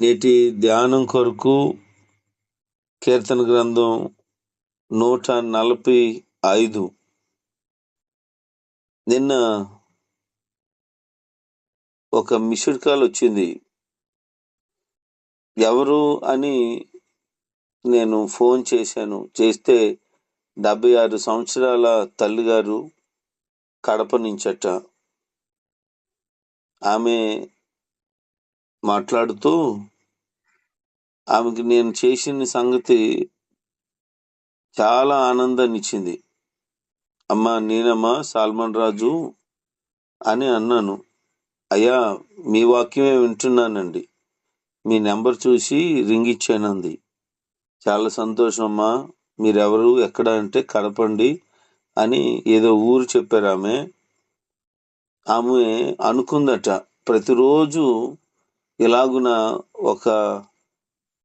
నేటి ధ్యానం కొరకు కీర్తన గ్రంథం నూట నలభై ఐదు. నిన్న ఒక మిస్డ్ కాల్ వచ్చింది. ఎవరు అని నేను ఫోన్ చేశాను. చేస్తే డెబ్బై ఆరు సంవత్సరాల తల్లిగారు కడప నుంచట. ఆమె మాట్లాడుతూ ఆమెకి నేను చేసిన సంగతి చాలా ఆనందాన్ని ఇచ్చింది. అమ్మా నేనమ్మా సాల్మన్ రాజు అని అన్నాను. అయ్యా మీ వాక్యమే వింటున్నానండి. మీ నెంబర్ చూసి రింగ్ ఇచ్చానంది చాలా సంతోషం అమ్మా మీరెవరు ఎక్కడ అంటే కడపండి అని ఏదో ఊరు చెప్పారు ఆమె. ఆమె అనుకుందట ప్రతిరోజు ఇలాగున ఒక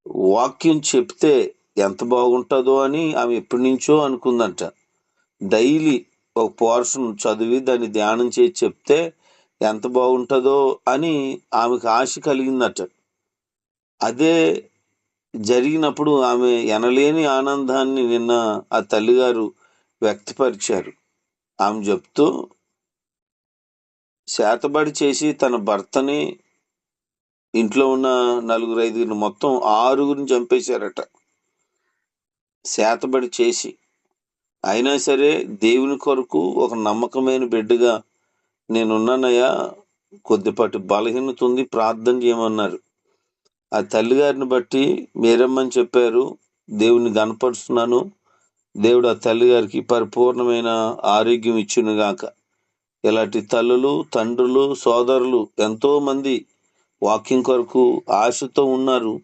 వాక్యం చెప్తే ఎంత బాగుంటుందో అని ఆమె ఎప్పటి నుంచో అనుకుందంట. డైలీ ఒక పోర్షన్ చదివి దాన్ని ధ్యానం చేసి చెప్తే ఎంత బాగుంటుందో అని ఆమెకు ఆశ కలిగిందట. అదే జరిగినప్పుడు ఆమె ఎనలేని ఆనందాన్ని నిన్న ఆ తల్లిగారు వ్యక్తపరిచారు. ఆమె చెప్తూ శాతబడి చేసి తన భర్తని ఇంట్లో ఉన్న నలుగురు ఐదుగురు మొత్తం ఆరుగురిని చంపేశారట. శాతబడి చేసి. అయినా సరే దేవుని కొరకు ఒక నమ్మకమైన బిడ్డగా నేనున్నానయ్యా కొద్దిపాటి బలహీనత ఉంది ప్రార్థన చేయమన్నారు. ఆ తల్లిగారిని బట్టి మీరమ్మని చెప్పారు దేవుని గనపరుస్తున్నాను దేవుడు ఆ తల్లిగారికి పరిపూర్ణమైన ఆరోగ్యం ఇచ్చునుగాక. ఇలాంటి తల్లులు తండ్రులు సోదరులు ఎంతోమంది వాక్యం కొరకు ఆశతో ఉన్నారు.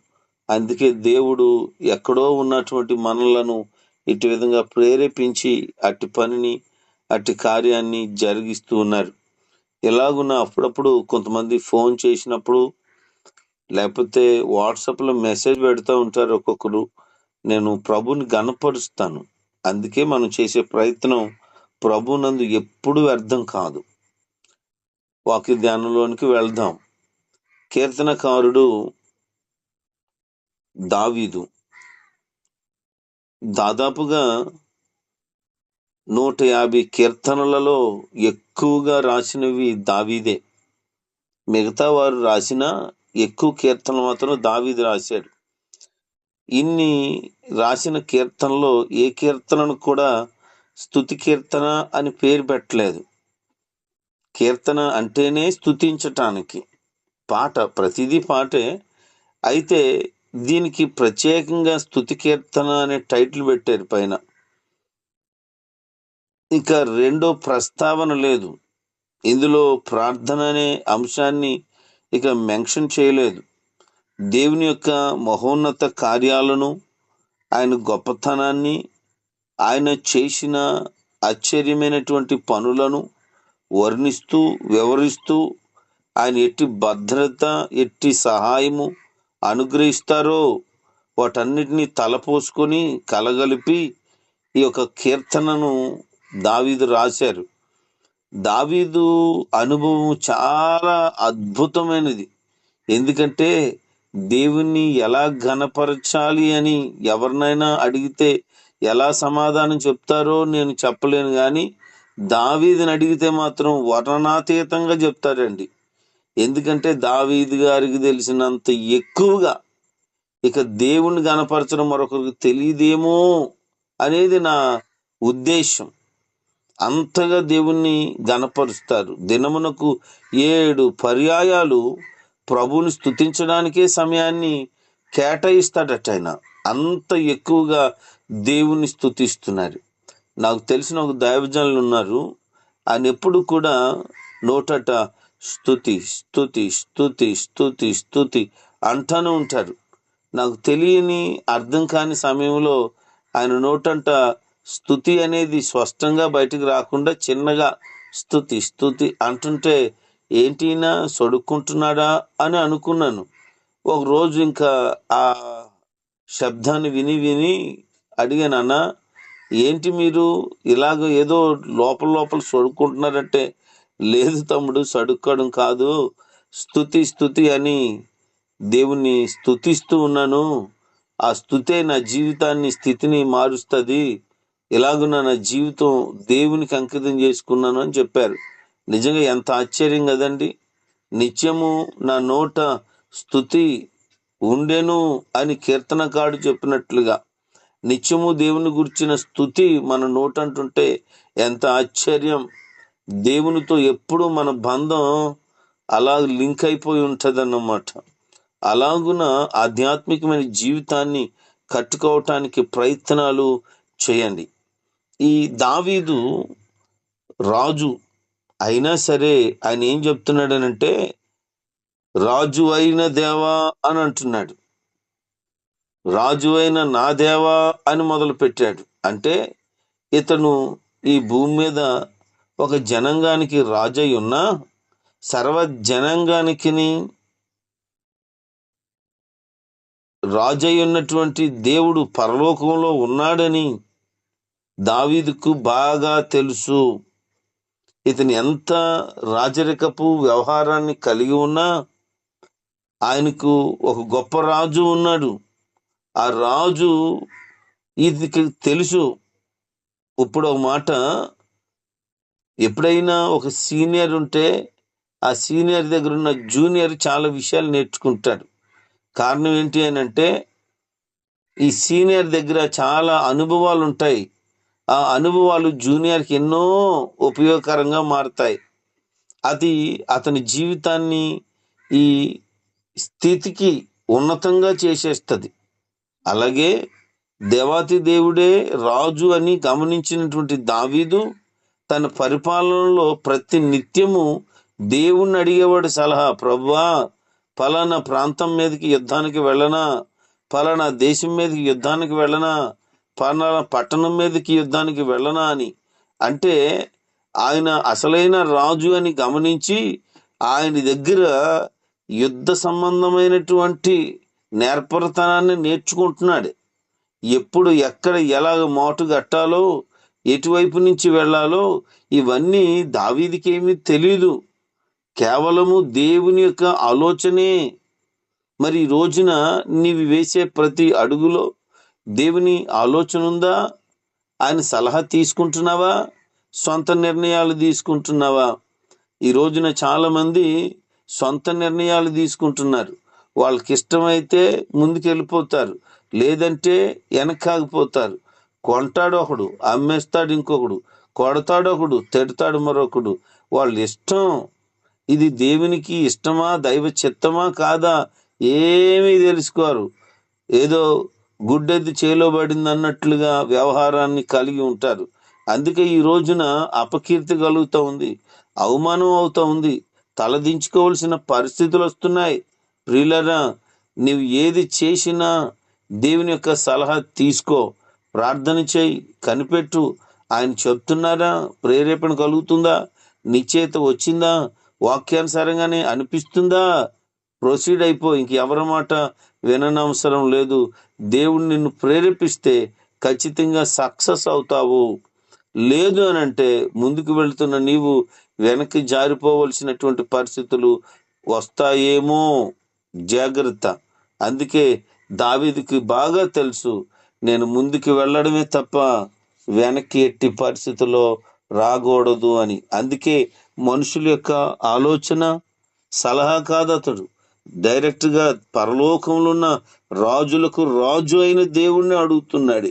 అందుకే దేవుడు ఎక్కడో ఉన్నటువంటి మనలను ఇటు విధంగా ప్రేరేపించి అట్టి పనిని అట్టి కార్యాన్ని జరిగిస్తూ ఉన్నారు. ఇలాగున్న అప్పుడప్పుడు కొంతమంది ఫోన్ చేసినప్పుడు లేకపోతే వాట్సాప్లో మెసేజ్ పెడతా ఉంటారు ఒక్కొక్కరు. నేను ప్రభుని గనపరుస్తాను అందుకే మనం చేసే ప్రయత్నం ప్రభునందు ఎప్పుడు వ్యర్థం కాదు. వాక్య ధ్యానంలోనికి వెళ్దాం. కీర్తనకారుడు దావీదు. దాదాపుగా నూట యాభై కీర్తనలలో ఎక్కువగా రాసినవి దావీదే. మిగతా వారు రాసిన ఎక్కువ కీర్తనలు మాత్రం దావీదు రాశాడు. ఇన్ని రాసిన కీర్తనలో ఏ కీర్తనను కూడా స్థుతి కీర్తన అని పేరు పెట్టలేదు. కీర్తన అంటేనే స్థుతించటానికి పాట ప్రతిదీ పాటే. అయితే దీనికి ప్రత్యేకంగా స్థుతి కీర్తన అనే టైటిల్ పెట్టారు పైన. ఇక రెండో ప్రస్తావన లేదు. ఇందులో ప్రార్థన అనే అంశాన్ని ఇక మెన్షన్ చేయలేదు. దేవుని యొక్క మహోన్నత కార్యాలను ఆయన గొప్పతనాన్ని ఆయన చేసిన ఆశ్చర్యమైనటువంటి పనులను వర్ణిస్తూ వివరిస్తూ ఆయన ఎట్టి భద్రత ఎట్టి సహాయము అనుగ్రహిస్తారో వాటన్నిటినీ తలపోసుకొని కలగలిపి ఈ యొక్క కీర్తనను దావీదు రాశారు. దావీదు అనుభవం చాలా అద్భుతమైనది. ఎందుకంటే దేవుణ్ణి ఎలా ఘనపరచాలి అని ఎవరినైనా అడిగితే ఎలా సమాధానం చెప్తారో నేను చెప్పలేను కానీ దావీదిని అడిగితే మాత్రం వర్ణనాతీతంగా చెప్తారండి. ఎందుకంటే దావీదు గారికి తెలిసినంత ఎక్కువగా ఇక దేవుణ్ణి గనపరచడం మరొకరికి తెలియదేమో అనేది నా ఉద్దేశం. అంతగా దేవుణ్ణి గనపరుస్తారు దినమునకు ఏడు పర్యాయాలు ప్రభుని స్థుతించడానికే సమయాన్ని కేటాయిస్తాడట ఆయన. అంత ఎక్కువగా దేవుని స్థుతిస్తున్నారు నాకు తెలిసిన ఒక దైవజనులు ఉన్నారు. ఆయన ఎప్పుడు కూడా నోటట స్థుతి స్థుతి స్థుతి స్థుతి స్థుతి అంటూనే ఉంటారు. నాకు తెలియని అర్థం కాని సమయంలో ఆయన నోటంట స్థుతి అనేది స్పష్టంగా బయటకు రాకుండా చిన్నగా స్థుతి స్థుతి అంటుంటే ఏంటినా సొడుక్కుంటున్నాడా అని అనుకున్నాను. ఒక రోజు ఇంకా ఆ శబ్దాన్ని విని విని అడిగాను అన్న ఏంటి మీరు ఇలాగ ఏదో లోపల లోపల సొడుక్కుంటున్నారంటే లేదు తమ్ముడు సడుక్కడం కాదు. స్థుతి స్థుతి అని దేవుణ్ణి స్థుతిస్తూ ఉన్నాను. ఆ స్థుతే నా జీవితాన్ని స్థితిని మారుస్తుంది. ఇలాగున్న నా జీవితం దేవునికి అంకితం చేసుకున్నాను అని చెప్పారు. నిజంగా ఎంత ఆశ్చర్యం కదండి. నిత్యము నా నోట స్థుతి ఉండెను అని కీర్తనకాడు చెప్పినట్లుగా నిత్యము దేవుని గురించిన స్థుతి మన నోటంటుంటే ఎంత ఆశ్చర్యం. దేవునితో ఎప్పుడు మన బంధం అలా లింక్ అయిపోయి ఉంటదన్నమాట. అలాగున ఆధ్యాత్మికమైన జీవితాన్ని కట్టుకోవటానికి ప్రయత్నాలు చేయండి. ఈ దావీదు రాజు అయినా సరే ఆయన ఏం చెప్తున్నాడనంటే రాజు అయిన దేవా అని అంటున్నాడు. రాజు అయిన నా దేవా అని మొదలు పెట్టాడు అంటే ఇతను ఈ భూమి మీద ఒక జనాంగానికి రాజై ఉన్నా సర్వ రాజై ఉన్నటువంటి దేవుడు పరలోకంలో ఉన్నాడని దావీదుకు బాగా తెలుసు. ఇతను ఎంత రాజరికపు వ్యవహారాన్ని కలిగి ఉన్నా ఆయనకు ఒక గొప్ప రాజు ఉన్నాడు. ఆ రాజు ఇది తెలుసు. ఇప్పుడు ఒక మాట ఎప్పుడైనా ఒక సీనియర్ ఉంటే ఆ సీనియర్ దగ్గర ఉన్న జూనియర్ చాలా విషయాలు నేర్చుకుంటాడు. కారణం ఏంటి అని అంటే ఈ సీనియర్ దగ్గర చాలా అనుభవాలు ఉంటాయి. ఆ అనుభవాలు జూనియర్కి ఎన్నో ఉపయోగకరంగా మారుతాయి. అది అతని జీవితాన్ని ఈ స్థితికి ఉన్నతంగా చేసేస్తుంది. అలాగే దేవాతి దేవుడే రాజు అని గమనించినటువంటి దావీదు తన పరిపాలనలో ప్రతి నిత్యము దేవుణ్ణి అడిగేవాడు సలహా ప్రభువా పలానా ప్రాంతం మీదకి యుద్ధానికి వెళ్ళనా? పలానా దేశం మీదకి యుద్ధానికి వెళ్ళనా? పలానా పట్టణం మీదకి యుద్ధానికి వెళ్ళనా? అని. అంటే ఆయన అసలైన రాజు అని గమనించి ఆయన దగ్గర యుద్ధ సంబంధమైనటువంటి నేర్పరతనాన్ని నేర్చుకుంటున్నాడు. ఎప్పుడు ఎక్కడ ఎలాగ మోటు కట్టాలో ఎటువైపు నుంచి వెళ్ళాలో ఇవన్నీ దావీదికేమీ తెలీదు. కేవలము దేవుని యొక్క ఆలోచనే. మరి ఈ రోజున నీవు వేసే ప్రతి అడుగులో దేవుని ఆలోచన ఉందా? ఆయన సలహా తీసుకుంటున్నావా? సొంత నిర్ణయాలు తీసుకుంటున్నావా? ఈ రోజున చాలామంది సొంత నిర్ణయాలు తీసుకుంటున్నారు. వాళ్ళకి ఇష్టమైతే ముందుకెళ్ళిపోతారు. లేదంటే వెనకాగిపోతారు కొంటాడు ఒకడు అమ్మేస్తాడు ఇంకొకడు కొడతాడు ఒకడు తిడతాడు మరొకడు. వాళ్ళ ఇష్టం. ఇది దేవునికి ఇష్టమా దైవ చిత్తమా కాదా ఏమీ తెలుసుకోరు. ఏదో గుడ్డెద్ది చేలో పడింది అన్నట్లుగా వ్యవహారాన్ని కలిగి ఉంటారు. అందుకే ఈ రోజున అపకీర్తి కలుగుతూ ఉంది అవమానం అవుతూ ఉంది. తలదించుకోవాల్సిన పరిస్థితులు వస్తున్నాయి. ప్రియులరా నీవు ఏది చేసినా దేవుని యొక్క సలహా తీసుకో. ప్రార్థన చేయి. కనిపెట్టు. ఆయన చెప్తున్నారా ప్రేరేపణ కలుగుతుందా? నిశ్చేత వచ్చిందా? వాక్యానుసారంగానే అనిపిస్తుందా? ప్రొసీడ్ అయిపో. ఇంకెవరి మాట విననవసరం లేదు. దేవుడు నిన్ను ప్రేరేపిస్తే ఖచ్చితంగా సక్సెస్ అవుతావు. లేదు అని అంటే ముందుకు వెళ్తున్న నీవు వెనక్కి జారిపోవలసినటువంటి పరిస్థితులు వస్తాయేమో. జాగ్రత్త. అందుకే దావీదికి బాగా తెలుసు. నేను ముందుకు వెళ్ళడమే తప్ప వెనక్కి ఎట్టి పరిస్థితుల్లో రాకూడదు అని. అందుకే మనుషుల యొక్క ఆలోచన సలహా కాదు అతడు. డైరెక్ట్గా పరలోకంలో ఉన్న రాజులకు రాజు అయిన దేవుణ్ణి అడుగుతున్నాడు.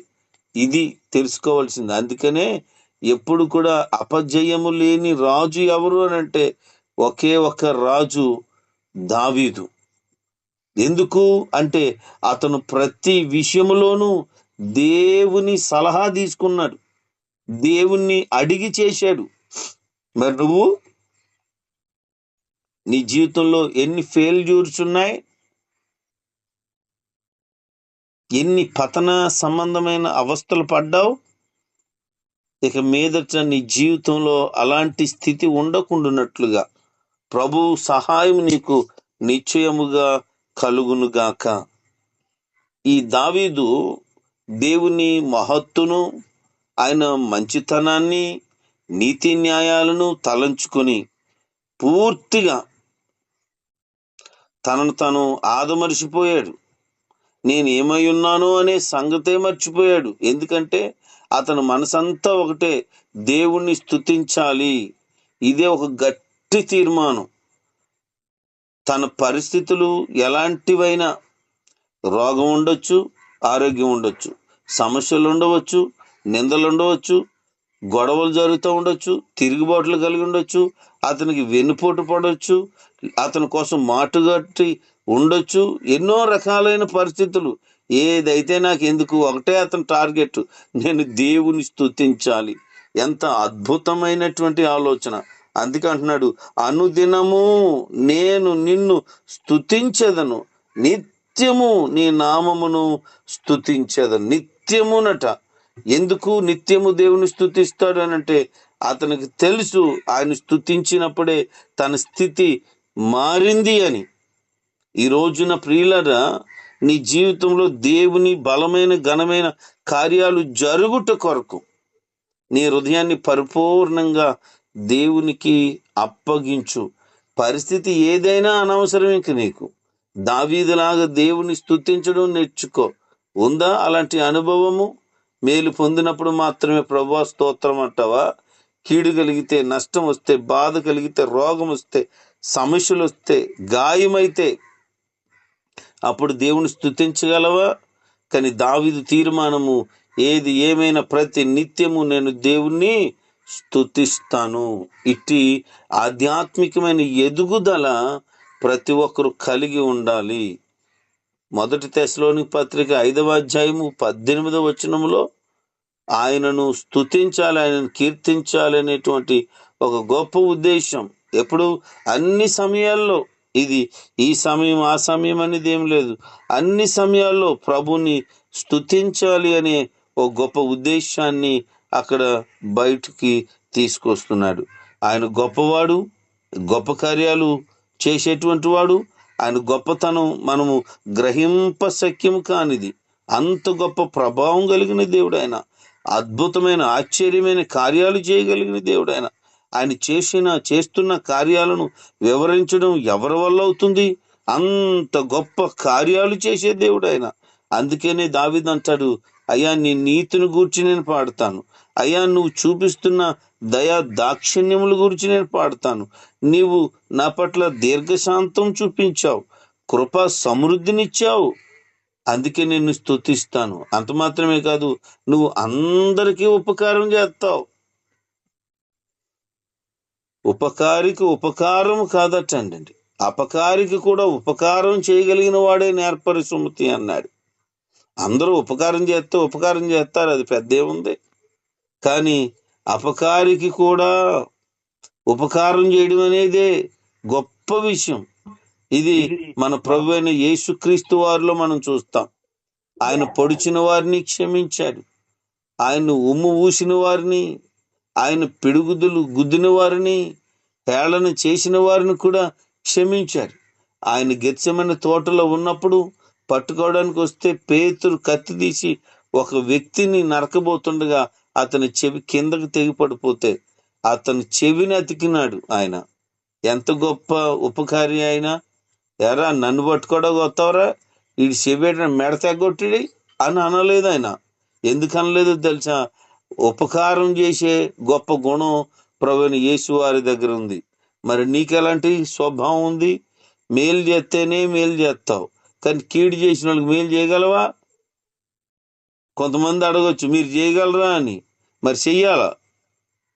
ఇది తెలుసుకోవాల్సింది. అందుకనే ఎప్పుడు కూడా అపజయము లేని రాజు ఎవరు అని అంటే ఒకే ఒక రాజు దావీదు. ఎందుకు? అంటే అతను ప్రతి విషయంలోనూ దేవుని సలహా తీసుకున్నాడు. దేవుణ్ణి అడిగి చేశాడు. మరి నువ్వు? నీ జీవితంలో ఎన్ని ఫెయిల్యూర్స్ ఉన్నాయి? ఎన్ని పతన సంబంధమైన అవస్థలు పడ్డావు? ఇక మీదట నీ జీవితంలో అలాంటి స్థితి ఉండకుండానట్లుగా ప్రభు సహాయం నీకు నిశ్చయముగా కలుగునుగాక. ఈ దావీదు దేవుని మహత్తును ఆయన మంచితనాన్ని నీతి న్యాయాలను తలంచుకొని పూర్తిగా తనను తను ఆదమరిచిపోయాడు. నేను ఏమై ఉన్నాను అనే సంగతే మర్చిపోయాడు. ఎందుకంటే అతను మనసంతా ఒకటే దేవుణ్ణి స్తుతించాలి. ఇదే ఒక గట్టి తీర్మానం. తన పరిస్థితులు ఎలాంటివైనా రోగం ఉండొచ్చు ఆరోగ్యం ఉండొచ్చు సమస్యలు ఉండవచ్చు నిందలు ఉండవచ్చు గొడవలు జరుగుతూ ఉండొచ్చు తిరుగుబాట్లు కలిగి ఉండొచ్చు అతనికి వెన్నుపోటు పడవచ్చు అతని కోసం మాటుగట్టి ఉండొచ్చు ఎన్నో రకాలైన పరిస్థితులు. ఏదైతే నాకు ఎందుకు ఒకటే అతని టార్గెట్ నేను దేవుని స్థుతించాలి ఎంత అద్భుతమైనటువంటి ఆలోచన. అందుకే అంటున్నాడు అనుదినము నేను నిన్ను స్తుతించదను. నిత్యము నీ నామమును స్థుతించదు నిత్యమునట. ఎందుకు నిత్యము దేవుని స్థుతిస్తాడు అని అంటే అతనికి తెలుసు ఆయన స్థుతించినప్పుడే తన స్థితి మారింది అని. ఈ రోజున ప్రియులరా నీ జీవితంలో దేవుని బలమైన ఘనమైన కార్యాలు జరుగుట కొరకు నీ హృదయాన్ని పరిపూర్ణంగా దేవునికి అప్పగించు. పరిస్థితి ఏదైనా అనవసరం ఇంక నీకు. దావీదులాగా దేవుని స్థుతించడం నేర్చుకో. ఉందా అలాంటి అనుభవము? మేలు పొందినప్పుడు మాత్రమే ప్రభా స్తోత్రం అంటావా కీడు కలిగితే నష్టం వస్తే బాధ కలిగితే రోగం వస్తే సమస్యలు వస్తే గాయమైతే అప్పుడు దేవుని స్తుతించగలవా? కానీ దావిదు తీర్మానము ఏది ఏమైనా ప్రతి నిత్యము నేను దేవుణ్ణి స్థుతిస్తాను ఇట్టి ఆధ్యాత్మికమైన ఎదుగుదల ప్రతి ఒక్కరు కలిగి ఉండాలి. మొదటి తెశలోని పత్రిక ఐదవ అధ్యాయము పద్దెనిమిదవ వచనములో ఆయనను స్తుతించాలి ఆయనను కీర్తించాలి అనేటువంటి ఒక గొప్ప ఉద్దేశం. ఎప్పుడు? అన్ని సమయాల్లో. ఇది ఈ సమయం ఆ సమయం అనేది ఏం లేదు. అన్ని సమయాల్లో ప్రభుని స్థుతించాలి అనే ఒక గొప్ప ఉద్దేశాన్ని అక్కడ బయటికి తీసుకొస్తున్నాడు. ఆయన గొప్పవాడు గొప్ప కార్యాలు చేసేటువంటి వాడు ఆయన గొప్పతనం మనము గ్రహింప శక్యం కానిది. అంత గొప్ప ప్రభావం కలిగిన దేవుడు ఆయన అద్భుతమైన ఆశ్చర్యమైన కార్యాలు చేయగలిగిన దేవుడు ఆయన ఆయన చేసిన చేస్తున్న కార్యాలను వివరించడం ఎవరి వల్ల అవుతుంది? అంత గొప్ప కార్యాలు చేసే దేవుడు ఆయన అందుకనే దావిదంటాడు అయ్యా నీ నీతిని గూర్చి నేను పాడతాను. అయ్యా నువ్వు చూపిస్తున్న దయా దాక్షిణ్యముల గురించి నేను పాడతాను. నీవు నా పట్ల దీర్ఘశాంతం చూపించావు. కృపా సమృద్ధినిచ్చావు. అందుకే నేను స్తుతిస్తాను. అంత మాత్రమే కాదు నువ్వు అందరికీ ఉపకారం చేస్తావు. ఉపకారికి ఉపకారం కాదటండి అపకారికి కూడా ఉపకారం చేయగలిగిన వాడే నేర్పరి సుమతి అన్నాడు. అందరూ ఉపకారం చేస్తే ఉపకారం చేస్తారు. అది పెద్ద ఏముంది? కానీ అపకారికి కూడా ఉపకారం చేయడం అనేదే గొప్ప విషయం. ఇది మన ప్రభు అయిన యేసుక్రీస్తు వారిలో మనం చూస్తాం. ఆయన పొడిచిన వారిని క్షమించాడు ఆయన ఉమ్ము ఊసిన వారిని ఆయన పిడుగుదులు గుద్దిన వారిని హేళన చేసిన వారిని కూడా క్షమించారు ఆయన గెచ్చమైన తోటలో ఉన్నప్పుడు పట్టుకోవడానికి వస్తే పేతురు కత్తి తీసి ఒక వ్యక్తిని నరకబోతుండగా అతని చెవి కిందకు తెగి పడిపోతే అతని చెవిని అతికినాడు ఆయన. ఎంత గొప్ప ఉపకారి అయినా ఎరా నన్ను పట్టుకోవడం వస్తావరా వీడి చెవి మెడ తెగొట్టిడి అని అనలేదు ఆయన. ఎందుకు అనలేదు తెలుసా? ఉపకారం చేసే గొప్ప గుణం ప్రవీణ యేసు వారి దగ్గర ఉంది. మరి నీకెలాంటి స్వభావం ఉంది? మేలు చేస్తేనే మేలు చేస్తావు. కానీ కీడు చేసిన వాళ్ళకి మేలు చేయగలవా? కొంతమంది అడగొచ్చు మీరు చేయగలరా అని. మరి చెయ్యాలా?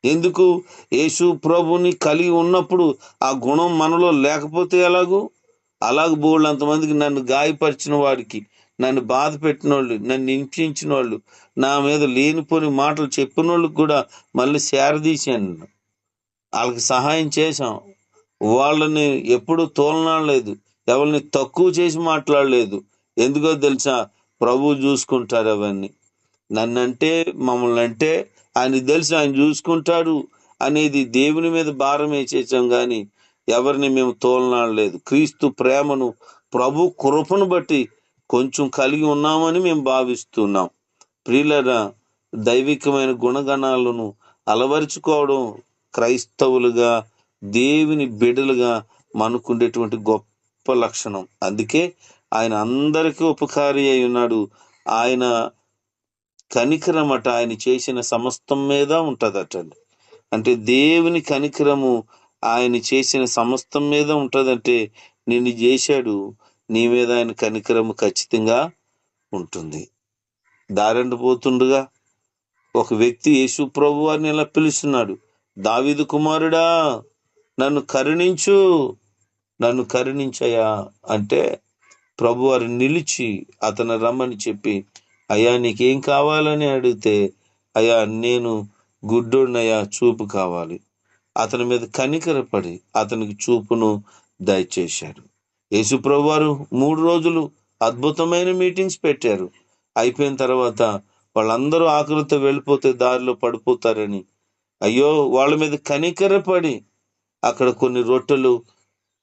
ఎందుకు? యేసు ప్రభుని కలిగి ఉన్నప్పుడు ఆ గుణం మనలో లేకపోతే ఎలాగూ? అలాగ బోళ్ళు అంతమందికి నన్ను గాయపరిచిన వాడికి నన్ను బాధ పెట్టిన వాళ్ళు నన్ను హింసించిన వాళ్ళు నా మీద లేనిపోని మాటలు చెప్పిన వాళ్ళకి కూడా మళ్ళీ సేరదీశాను వాళ్ళకి సహాయం చేశాం. వాళ్ళని ఎప్పుడు తోలనలేదు ఎవరిని తక్కువ చేసి మాట్లాడలేదు. ఎందుకో తెలుసా? ప్రభు చూసుకుంటారు అవన్నీ. నన్నంటే మమ్మల్ని అంటే ఆయన తెలుసు ఆయన చూసుకుంటాడు అనేది దేవుని మీద భారం వేసేసాం కానీ ఎవరిని మేము తోలనాడలేదు. క్రీస్తు ప్రేమను ప్రభు కృపను బట్టి కొంచెం కలిగి ఉన్నామని మేము భావిస్తున్నాం. ప్రియులరా దైవికమైన గుణగణాలను అలవరుచుకోవడం క్రైస్తవులుగా దేవుని బిడలుగా మనకుండేటువంటి గొప్ప గొప్ప లక్షణం. అందుకే ఆయన అందరికీ ఉపకారి అయి ఉన్నాడు. ఆయన కనికరమట ఆయన చేసిన సమస్తం మీద ఉంటుందటండి. అంటే దేవుని కనికరము ఆయన చేసిన సమస్తం మీద ఉంటుందంటే నిన్ను చేశాడు నీ మీద ఆయన కనికరము ఖచ్చితంగా ఉంటుంది. దారండి పోతుండగా. ఒక వ్యక్తి యేసు ప్రభు వారిని ఇలా పిలుస్తున్నాడు? దావిదు కుమారుడా నన్ను కరుణించు. నన్ను కరుణించయా అంటే ప్రభువారు నిలిచి అతను రమ్మని చెప్పి అయ్యా నీకేం కావాలని అడిగితే అయ్యా నేను గుడ్డోడినయ్యా చూపు కావాలి. అతని మీద కనికరపడి అతనికి చూపును దయచేశాడు. యేసుప్రభు వారు మూడు రోజులు అద్భుతమైన మీటింగ్స్ పెట్టారు. అయిపోయిన తర్వాత వాళ్ళందరూ ఆకలితో వెళ్ళిపోతే దారిలో పడిపోతారని. అయ్యో వాళ్ళ మీద కనికరపడి అక్కడ కొన్ని రొట్టెలు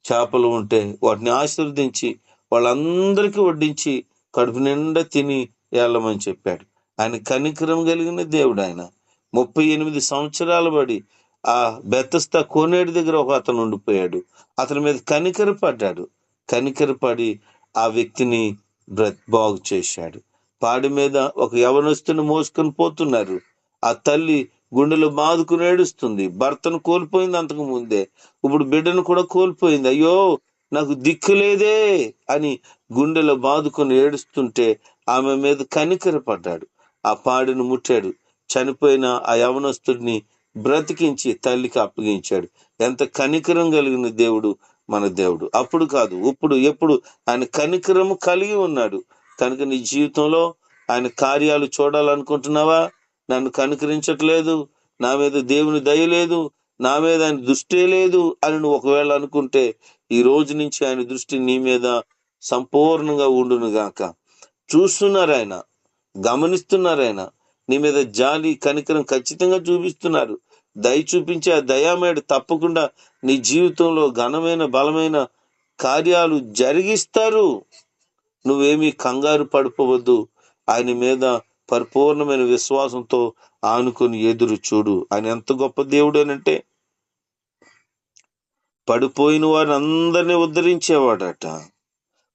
చేపలు ఉంటే వాటిని ఆశీర్వదించి వాళ్ళందరికీ వడ్డించి కడుపు నిండా తిని వెళ్ళమని చెప్పాడు. ఆయన కనికరం కలిగిన దేవుడు ఆయన. ముప్పై ఎనిమిది సంవత్సరాల బడి ఆ బెత్తస్త కోనేడు దగ్గర ఒక అతను ఉండిపోయాడు. అతని మీద కనికర పడ్డాడు. కనికర పడి ఆ వ్యక్తిని బ్రత్ బాగు చేశాడు. పాడి మీద ఒక యవనస్తుని మోసుకొని పోతున్నారు. ఆ తల్లి గుండెలు బాదుకుని ఏడుస్తుంది. భర్తను కోల్పోయింది అంతకు ముందే. ఇప్పుడు బిడ్డను కూడా కోల్పోయింది. అయ్యో నాకు దిక్కు లేదే అని గుండెలో బాదుకొని ఏడుస్తుంటే ఆమె మీద కనికర పడ్డాడు. ఆ పాడిని ముట్టాడు. చనిపోయిన ఆ యవనస్తుడిని బ్రతికించి తల్లికి అప్పగించాడు. ఎంత కనికరం కలిగిన దేవుడు మన దేవుడు. అప్పుడు కాదు ఇప్పుడు ఎప్పుడు ఆయన కనికరము కలిగి ఉన్నాడు. కనుక నీ జీవితంలో ఆయన కార్యాలు చూడాలనుకుంటున్నావా? నన్ను కనుకరించట్లేదు. నా మీద దేవుని దయ లేదు. నా మీద ఆయన దృష్టి లేదు అని నువ్వు ఒకవేళ అనుకుంటే ఈ రోజు నుంచి ఆయన దృష్టి నీ మీద సంపూర్ణంగా ఉండును గాక చూస్తున్నారు ఆయన గమనిస్తున్నారు ఆయన నీ మీద జాలి కనికరం ఖచ్చితంగా చూపిస్తున్నారు. దయ చూపించే ఆ దయామేడు తప్పకుండా నీ జీవితంలో ఘనమైన బలమైన కార్యాలు జరిగిస్తారు. నువ్వేమీ కంగారు పడిపోవద్దు. ఆయన మీద పరిపూర్ణమైన విశ్వాసంతో ఆనుకొని ఎదురు చూడు. ఆయన ఎంత గొప్ప దేవుడు అనంటే పడిపోయిన వారిని అందరినీ ఉద్ధరించేవాడట.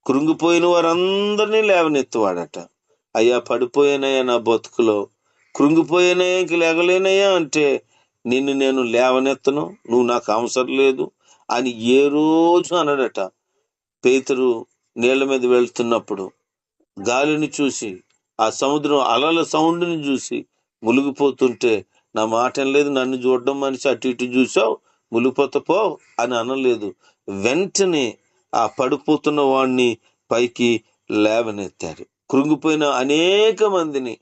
కృంగిపోయిన వారందరినీ లేవనెత్తువాడట. అయ్యా పడిపోయానయ్యా నా బతుకులో. కృంగిపోయానయ్యా ఇంక లేగలేనయ్యా అంటే నిన్ను నేను లేవనెత్తను నువ్వు నాకు అవసరం లేదు అని ఏ రోజు అనడట. పేతురు నీళ్ళ మీద వెళ్తున్నప్పుడు గాలిని చూసి ఆ సముద్రం అలల సౌండ్ని చూసి మునిగిపోతుంటే నా మాట లేదు నన్ను చూడడం మనిషి అటు ఇటు చూసావు మునిగిపోత అని అనలేదు. వెంటనే ఆ పడిపోతున్న వాడిని పైకి లేవనెత్తారు. కృంగిపోయిన అనేక మందిని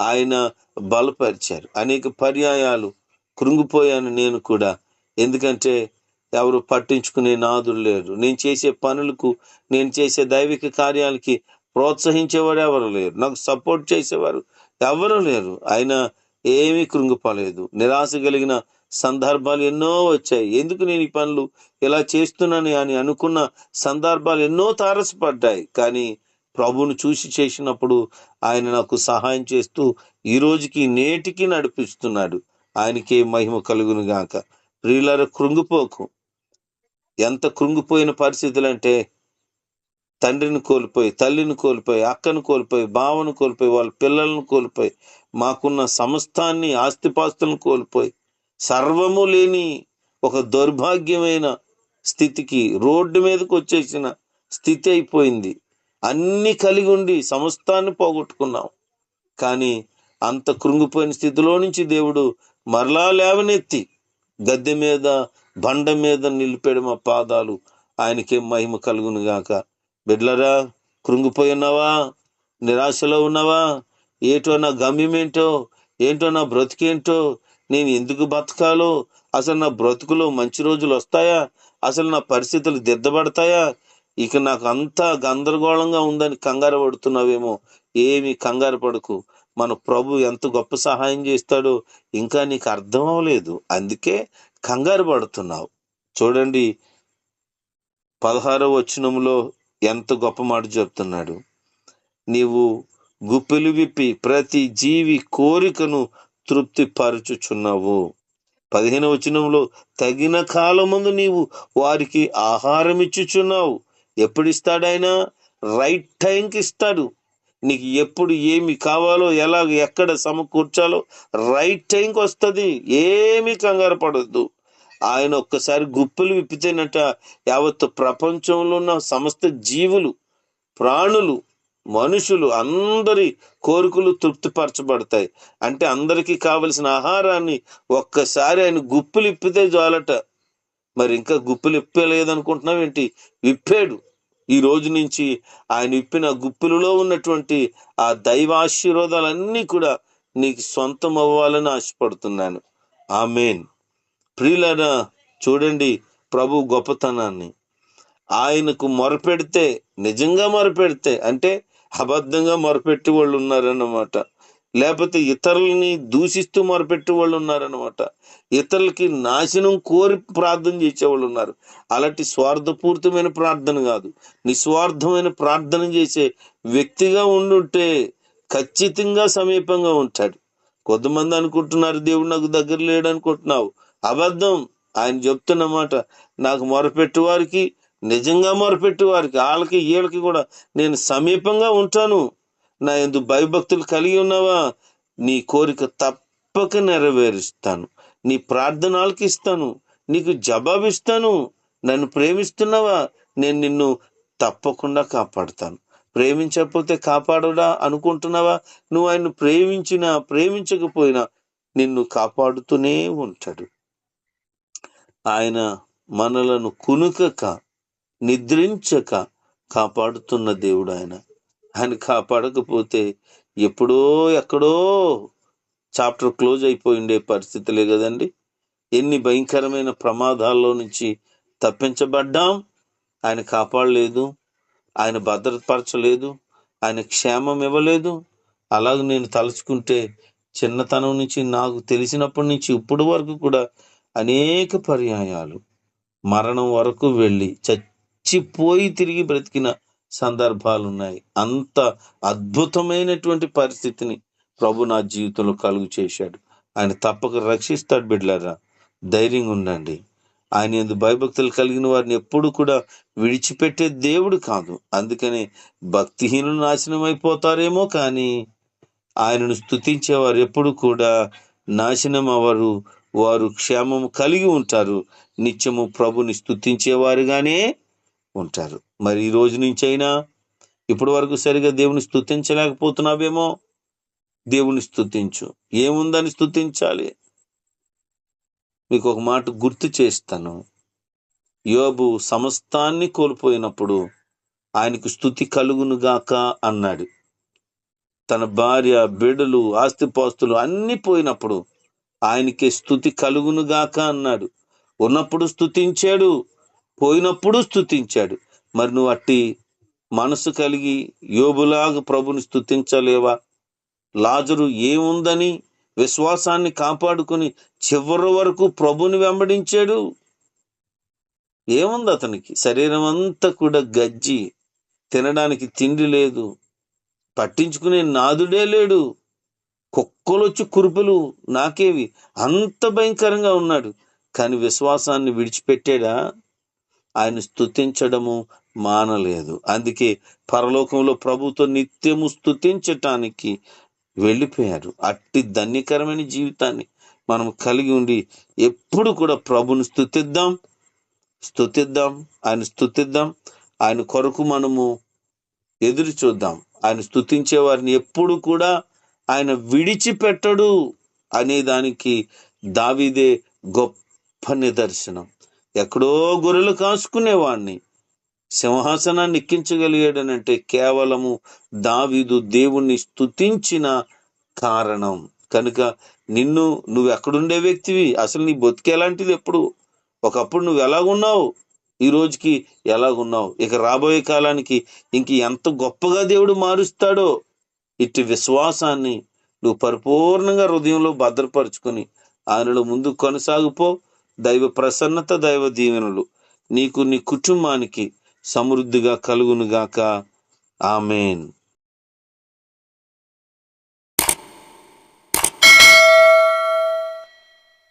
ఆయన బలపరిచారు. అనేక పర్యాయాలు కృంగిపోయాను నేను కూడా. ఎందుకంటే ఎవరు పట్టించుకునే నాదులు లేరు. నేను చేసే పనులకు నేను చేసే దైవిక కార్యాలకి ప్రోత్సహించేవారు ఎవరు లేరు. నాకు సపోర్ట్ చేసేవారు ఎవరు లేరు. ఆయన ఏమీ కృంగిపోలేదు. నిరాశ కలిగిన సందర్భాలు ఎన్నో వచ్చాయి. ఎందుకు నేను ఈ పనులు ఇలా చేస్తున్నాను అని అనుకున్న సందర్భాలు ఎన్నో తారసపడ్డాయి. కానీ ప్రభును చూసి చేసినప్పుడు ఆయన నాకు సహాయం చేస్తూ ఈ రోజుకి నేటికి నడిపిస్తున్నాడు. ఆయనకే మహిమ కలుగును గాక. ప్రియులార కృంగిపోకు. ఎంత కృంగిపోయిన పరిస్థితులు అంటే తండ్రిని కోల్పోయి తల్లిని కోల్పోయి అక్కను కోల్పోయి బావను కోల్పోయి వాళ్ళ పిల్లలను కోల్పోయి మాకున్న సమస్తాన్ని ఆస్తిపాస్తులను కోల్పోయి సర్వము లేని ఒక దౌర్భాగ్యమైన స్థితికి రోడ్డు మీదకి వచ్చేసిన స్థితి అయిపోయింది. అన్ని కలిగి ఉండి సమస్తాన్ని పోగొట్టుకున్నాం. కానీ అంత కృంగిపోయిన స్థితిలో నుంచి దేవుడు మరలా లేవనెత్తి గద్దె మీద బండ మీద నిలిపాడు మా పాదాలు. ఆయనకే మహిమ కలుగునుగాక బిడ్లరా కృంగిపోయి ఉన్నావా? నిరాశలో ఉన్నావా? ఏటో నా గమ్యం ఏంటో? ఏంటో నా బ్రతికేంటో? నేను ఎందుకు బతకాలో? అసలు నా బ్రతుకులో మంచి రోజులు వస్తాయా? అసలు నా పరిస్థితులు దిద్దబడతాయా? ఇక నాకు అంతా గందరగోళంగా ఉందని కంగారు పడుతున్నావేమో. ఏమి కంగారు పడకు. మన ప్రభు ఎంత గొప్ప సహాయం చేస్తాడో ఇంకా నీకు అర్థం అవ్వలేదు. అందుకే కంగారు పడుతున్నావు. చూడండి పదహారో వచనంలో ఎంత గొప్ప మాట చెప్తున్నాడు. నీవు గుప్పెలు విప్పి ప్రతి జీవి కోరికను తృప్తి పరచుచున్నావు పదిహేను వచనంలో తగిన కాలమందు నీవు వారికి ఆహారం ఇచ్చుచున్నావు ఎప్పుడు ఇస్తాడు ఆయన రైట్ టైంకి ఇస్తాడు. నీకు ఎప్పుడు ఏమి కావాలో ఎలా ఎక్కడ సమకూర్చాలో రైట్ టైంకి వస్తుంది. ఏమీ కంగారు పడొద్దు. ఆయన ఒక్కసారి గుప్పులు విప్పితేనట యావత్ ప్రపంచంలో ఉన్న సమస్త జీవులు ప్రాణులు మనుషులు అందరి కోరికలు తృప్తిపరచబడతాయి. అంటే అందరికీ కావలసిన ఆహారాన్ని ఒక్కసారి ఆయన గుప్పులు ఇప్పితే జాలట మరి ఇంకా గుప్పులు ఇప్పలేదనుకుంటున్నావు ఏంటి? విప్పాడు. ఈ రోజు నుంచి ఆయన విప్పిన గుప్పులలో ఉన్నటువంటి ఆ దైవాశీర్వాదాలన్నీ కూడా నీకు సొంతం అవ్వాలని ఆశపడుతున్నాను. ఆ మెయిన్ ప్రియులరా చూడండి ప్రభు గొప్పతనాన్ని. ఆయనకు మొరపెడితే నిజంగా మొరపెడితే అంటే అబద్ధంగా మొరపెట్టి వాళ్ళు ఉన్నారన్నమాట లేకపోతే ఇతరులని దూషిస్తూ మొరపెట్టి వాళ్ళు ఉన్నారన్నమాట ఇతరులకి నాశనం కోరి ప్రార్థన చేసేవాళ్ళు ఉన్నారు అలాంటి స్వార్థపూరితమైన ప్రార్థన కాదు. నిస్వార్థమైన ప్రార్థన చేసే వ్యక్తిగా ఉండుంటే ఖచ్చితంగా సమీపంగా ఉంటాడు. కొంతమంది అనుకుంటున్నారు దేవుడు నాకు దగ్గర లేడు అనుకుంటున్నావు అబద్ధం. ఆయన చెప్తున్నమాట నాకు మొరపెట్టు వారికి నిజంగా మొరపెట్టి వారికి వాళ్ళకి వీళ్ళకి కూడా నేను సమీపంగా ఉంటాను. నా ఎందు భయభక్తులు కలిగి ఉన్నావా? నీ కోరిక తప్పక నెరవేరుస్తాను. నీ ప్రార్థనలకి ఇస్తాను. నీకు జవాబిస్తాను. నన్ను ప్రేమిస్తున్నావా? నేను నిన్ను తప్పకుండా కాపాడుతాను. ప్రేమించకపోతే కాపాడుడా అనుకుంటున్నావా? నువ్వు ఆయన ప్రేమించినా ప్రేమించకపోయినా నిన్ను కాపాడుతూనే ఉంటాడు. ఆయన మనలను కునుకక నిద్రించక కాపాడుతున్న దేవుడు ఆయన ఆయన కాపాడకపోతే ఎప్పుడో ఎక్కడో చాప్టర్ క్లోజ్ అయిపోయి ఉండే పరిస్థితులే కదండి. ఎన్ని భయంకరమైన ప్రమాదాల్లో నుంచి తప్పించబడ్డాం. ఆయన కాపాడలేదు. ఆయన భద్రపరచలేదు. ఆయన క్షేమం ఇవ్వలేదు. అలాగే నేను తలుచుకుంటే చిన్నతనం నుంచి నాకు తెలిసినప్పటి నుంచి ఇప్పటి వరకు కూడా అనేక పర్యాయాలు. మరణం వరకు వెళ్ళి చచ్చిపోయి తిరిగి బ్రతికిన సందర్భాలు ఉన్నాయి అంత అద్భుతమైనటువంటి పరిస్థితిని ప్రభు నా జీవితంలో కలుగు చేశాడు. ఆయన తప్పక రక్షిస్తాడు బిడ్లారా ధైర్యంగా ఉండండి. ఆయన ఎందు భయభక్తులు కలిగిన వారిని ఎప్పుడు కూడా విడిచిపెట్టే దేవుడు కాదు. అందుకనే భక్తిహీనులు నాశనం అయిపోతారేమో కానీ ఆయనను స్తుతించేవారు ఎప్పుడు కూడా నాశనం అవ్వరు. వారు క్షేమము కలిగి ఉంటారు. నిత్యము ప్రభుని స్తుతించేవారుగానే ఉంటారు. మరి ఈ రోజు నుంచి అయినా ఇప్పటి వరకు సరిగా దేవుని స్థుతించలేకపోతున్నావేమో దేవుని స్థుతించు ఏముందని స్థుతించాలి మీకు ఒక మాట గుర్తు చేస్తాను. యోబు సమస్తాన్ని కోల్పోయినప్పుడు ఆయనకు స్థుతి కలుగును గాక అన్నాడు. తన భార్య బిడ్డలు ఆస్తిపాస్తులు అన్ని పోయినప్పుడు ఆయనకి స్థుతి కలుగును గాక అన్నాడు. ఉన్నప్పుడు స్థుతించాడు పోయినప్పుడు స్థుతించాడు మరి నువ్వు అట్టి మనసు కలిగి యోబులాగా ప్రభుని స్థుతించలేవా లాజరు ఏముందని విశ్వాసాన్ని కాపాడుకుని చివరి వరకు ప్రభుని వెంబడించాడు? ఏముంది అతనికి? శరీరం అంతా కూడా గజ్జి. తినడానికి తిండి లేదు. పట్టించుకునే నాదుడే లేడు. కుక్కలొచ్చి కురుపులు నాకేవి? అంత భయంకరంగా ఉన్నాడు. కానీ విశ్వాసాన్ని విడిచిపెట్టాడా? ఆయన స్థుతించడము మానలేదు. అందుకే పరలోకంలో ప్రభుతో నిత్యము స్థుతించటానికి వెళ్ళిపోయారు. అట్టి ధన్యకరమైన జీవితాన్ని మనం కలిగి ఉండి ఎప్పుడు కూడా ప్రభుని స్థుతిద్దాం స్థుతిద్దాం ఆయన స్థుతిద్దాం ఆయన కొరకు మనము ఎదురు చూద్దాం. ఆయన స్థుతించే వారిని ఎప్పుడు కూడా ఆయన విడిచిపెట్టడు అనే దానికి దావిదే గొప్ప నిదర్శనం. ఎక్కడో గొర్రెలు కాసుకునేవాడిని సింహాసనాన్ని ఎక్కించగలిగాడనంటే కేవలము దావీదు దేవుణ్ణి స్తుతించిన కారణం. కనుక నిన్ను నువ్వు ఎక్కడుండే వ్యక్తివి? అసలు నీ బతికేలాంటిది ఎప్పుడు? ఒకప్పుడు నువ్వు ఎలాగున్నావు? ఈ రోజుకి ఎలాగున్నావు? ఇక రాబోయే కాలానికి ఇంక ఎంత గొప్పగా దేవుడు మారుస్తాడో? ఇట్టి విశ్వాసాన్ని నువ్వు పరిపూర్ణంగా హృదయంలో భద్రపరుచుకొని ఆయనలో ముందు కొనసాగిపో. దైవ ప్రసన్నత దైవ దీవెనలు. నీకు నీ కుటుంబానికి సమృద్ధిగా కలుగునుగాక. ఆమెన్.